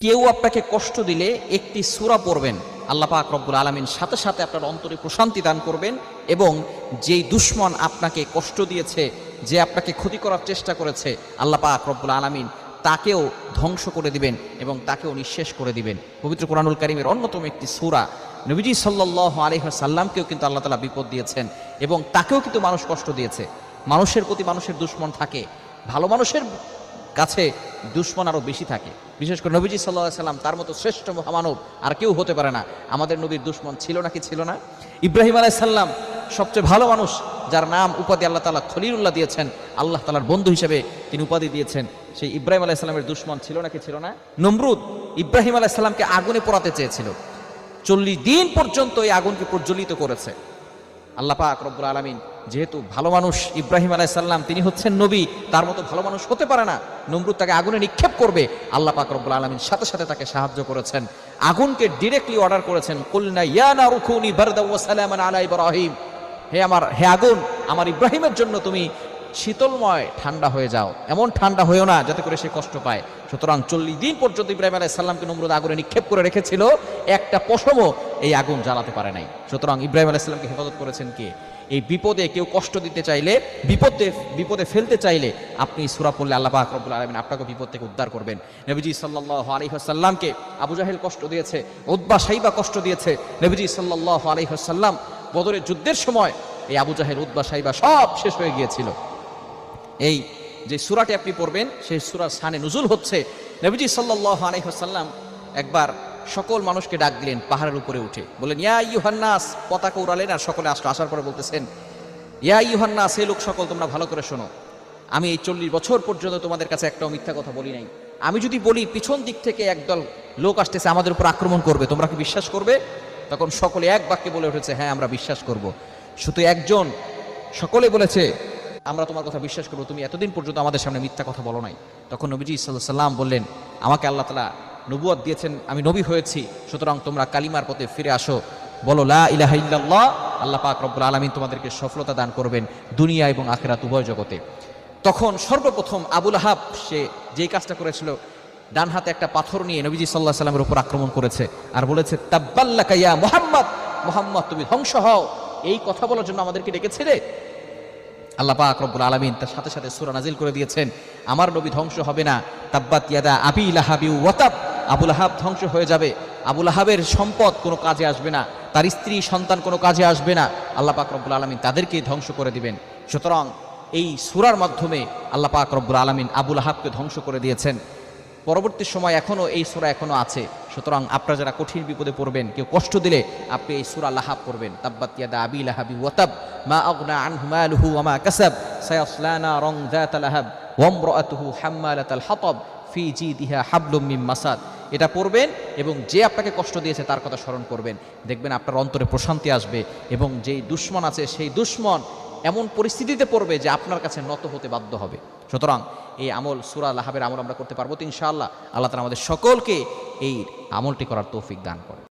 কেউ আপনাকে কষ্ট দিলে একটি সুরা পড়বেন। আল্লাহ পাক রব্বুল আলমিন সাথে সাথে আপনার অন্তরে প্রশান্তি দান করবেন এবং যেই দুশ্মন আপনাকে কষ্ট দিয়েছে, যে আপনাকে ক্ষতি করার চেষ্টা করেছে, আল্লাহ পাক রব্বুল আলমিন তাকেও ধ্বংস করে দিবেন এবং তাকেও নিঃশেষ করে দিবেন। পবিত্র কোরআনুল কারিমের অন্যতম একটি সূরা। নবীজি সাল্লাহ আলহাসাল্লামকেও কিন্তু আল্লাহ তালা বিপদ দিয়েছেন এবং তাকেও কিন্তু মানুষ কষ্ট দিয়েছে। মানুষের প্রতি মানুষের দুশ্মন থাকে। ভালো মানুষের কাছে দুশ্মন আরও বেশি থাকে। বিশেষ করে নবীজি সাল্লাহ সাল্লাম তার মতো শ্রেষ্ঠ মহামানব আর কেউ হতে পারে না। আমাদের নবীর দুশ্মন ছিল নাকি ছিল না? ইব্রাহিম আলাইসাল্লাম সবচেয়ে ভালো মানুষ, যার নাম উপাধি আল্লাহ তালা খলিলুল্লাহ দিয়েছেন, আল্লাহ তালার বন্ধু হিসেবে তিনি উপাধি দিয়েছেন। সেই ইব্রাহিম আলাইসাল্লামের দুশ্মন ছিল নাকি ছিল না? নমরুদ ইব্রাহিম আলাইসাল্লামকে আগুনে পোড়াতে চেয়েছিল। চল্লিশ দিন পর্যন্ত এই আগুনকে প্রজ্বলিত করেছে। আল্লাহ পাক রব্বুল আলমিন যেহেতু ভালো মানুষ ইব্রাহিম আলাইসাল্লাম তিনি হচ্ছেন নবী, তার মতো ভালো মানুষ হতে পারে না। নমরুদ তাকে আগুনে নিক্ষেপ করবে। আল্লাহ পাক রব্বুল আলমিন সাথে সাথে তাকে সাহায্য করেছেন। আগুনকে ডিরেক্টলি অর্ডার করেছেন, কুলনা ইয়ানা রুকুনি বারদা ওয়া সালামান আলা ইব্রাহিম। হে আমার, হে আগুন, আমার ইব্রাহিমের জন্য তুমি শীতলময় ঠান্ডা হয়ে যাও। এমন ঠান্ডা হয়েও না যাতে করে সে কষ্ট পায়। সুতরাং চল্লিশ দিন পর্যন্ত ইব্রাহিম আলাহ সাল্লামকে নমরুদ আগুনে নিক্ষেপ করে রেখেছিল। একটা পশমও এই আগুন জ্বালাতে পারে নাই। সুতরাং ইব্রাহিম আলাহ সাল্লামকে হেফাজত করেছেন কে? এই বিপদে কেউ কষ্ট দিতে চাইলে, বিপদে বিপদে ফেলতে চাইলে আপনি সুরা পড়লে আল্লাহ পাক রব্বুল আলমিন আপনাকে বিপদ থেকে উদ্ধার করবেন। নবীজি সাল্লাহ আলহিহাসাল্লামকে আবু জাহেল কষ্ট দিয়েছে উদ্বা সাইবা কষ্ট দিয়েছে। নবীজি সাল্লাহ আলহিহাসাল্লাম বদরের যুদ্ধের সময় এই আবু জাহেল উদ্বা সাইবা সব শেষ হয়ে গিয়েছিল। এই যে সুরাটি আপনি পড়বেন, সেই সুরার স্থানে নুজুল হচ্ছে। নবীজি সাল্লাহ আলহিহাসাল্লাম একবার সকল মানুষকে ডাক দিলেন পাহাড়ের উপরে উঠে। বললেন, ইয়া ইউহান্নাস পতাকা উড়ালেন আর সকলে আসলো। আসার পরে বলতেছেন, ইয়া ইউহান্নাস এই লোক সকল, তোমরা ভালো করে শোনো। আমি এই চল্লিশ বছর পর্যন্ত তোমাদের কাছে একটাও মিথ্যা কথা বলি নাই। আমি যদি বলি, পিছন দিক থেকে একদল লোক আসতেছে আমাদের উপর আক্রমণ করবে, তোমরা কি বিশ্বাস করবে? তখন সকলে এক বাক্যে বলে উঠেছে হ্যাঁ আমরা বিশ্বাস করব। শুধু একজন, সকলে বলেছে, আমরা তোমার কথা বিশ্বাস করব, তুমি এতদিন পর্যন্ত আমাদের সামনে মিথ্যা কথা বলো নাই। তখন নবীজি সাল্লাহ সাল্লাম বললেন, আমাকে আল্লাহ তালা নবুয়াদ দিয়েছেন, আমি নবী হয়েছি, সুতরাং তোমরা কালিমার পথে ফিরে আসো। বলো, লা আল্লাহ পাক রব্বুল আলমিন তোমাদেরকে সফলতা দান করবেন দুনিয়া এবং আখেরাত উভয় জগতে। তখন সর্বপ্রথম আবুল আহাব, সে যেই কাজটা করেছিল, ডান হাতে একটা পাথর নিয়ে নবীজি সাল্লাহ সাল্লামের উপর আক্রমণ করেছে আর বলেছে, তাব্বাল্লাকা ইয়া মোহাম্মদ। মোহাম্মদ, তুমি ধ্বংস হও। এই কথা বলার জন্য আমাদেরকে ডেকেছিলে আল্লাহ পাক রব্বুল আলমিন তার সাথে সাথে সুরা নাজিল করে দিয়েছেন, আমার নবী ধ্বংস হবে না। তাব্বাত ইয়াদা আবি লাহাবি ওয়াতাব আবুল আহাব ধ্বংস হয়ে যাবে। আবুল আহাবের সম্পদ কোনো কাজে আসবে না। তার স্ত্রী, সন্তান কোনো কাজে আসবে না। আল্লাহ পাক রব্বুল আলমিন তাদেরকেই ধ্বংস করে দিবেন। সুতরাং এই সুরার মাধ্যমে আল্লাহ পাক রব্বুল আলমিন আবুল আহাবকে ধ্বংস করে দিয়েছেন। পরবর্তী সময় এখনও এই সুরা এখনও আছে। সুতরাং আপনারা যারা কঠিন বিপদে পড়বেন, কেউ কষ্ট দিলে আপনি এই সুরা লাহাব করবেন তাব্বাত ইয়াদা আবি লাহাবি ওয়াতাব মা আগনা আনহু মালুহু ওয়া কাসাব সায়াসলা নারং যাত লাহাব, ওয়া ইমরাতুহু হাম্মালাতাল হাতাব। ফি দিহা হাবলুম হাবলুম্মিম মাসাদ। এটা পড়বেন এবং যে আপনাকে কষ্ট দিয়েছে তার কথা স্মরণ করবেন। দেখবেন আপনার অন্তরে প্রশান্তি আসবে এবং যেই দুশ্মন আছে সেই দুশ্মন এমন পরিস্থিতিতে পড়বে যে আপনার কাছে নত হতে বাধ্য হবে। সুতরাং এই আমল, সুরা লাহাবের আমল আমরা করতে পারব তো ইনশাআল্লাহ। আল্লাহ তালা আমাদের সকলকে এই আমলটি করার তৌফিক দান করে